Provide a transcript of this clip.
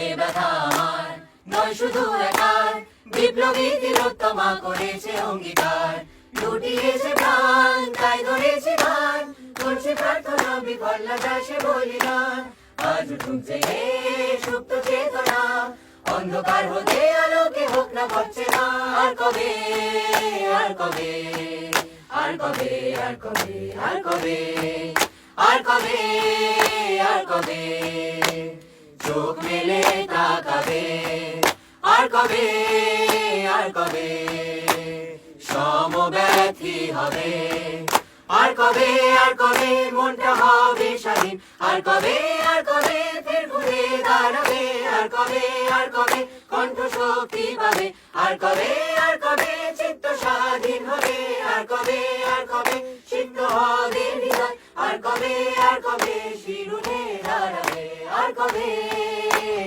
এ নয় শুধু একার, বিপ্লবী তিলোত্তমা করেছে অঙ্গীকার। লুটিয়েছে প্রাণ, তাই ধরেছে গান করছে প্রার্থনা না বলিদান। আজ সুপ্ত চেতনা। অন্ধকার হতে আলোকে হোক না পাচ্ছে না। আর কবে আর কবে আর কবে আর কবে আর কবে আর কবে আর কবে। চোখ মেলে তাকাবে। আর কবে আর কবে? সমব্যথী হবে। আর কবে আর কবে মনটা হবে স্বাধীন? আর কবে আর কবে ফের ঘুরে দাঁড়াবে? আর কবে আর কবে কণ্ঠ শক্তি পাবে? আর কবে আর কবে চিত্ত স্বাধীন হবে? আর কবে আর কবে সিদ্ধ হবে হৃদয়? আর কবে আর কবে শিরুনে দাঁড়াবে? আর কবে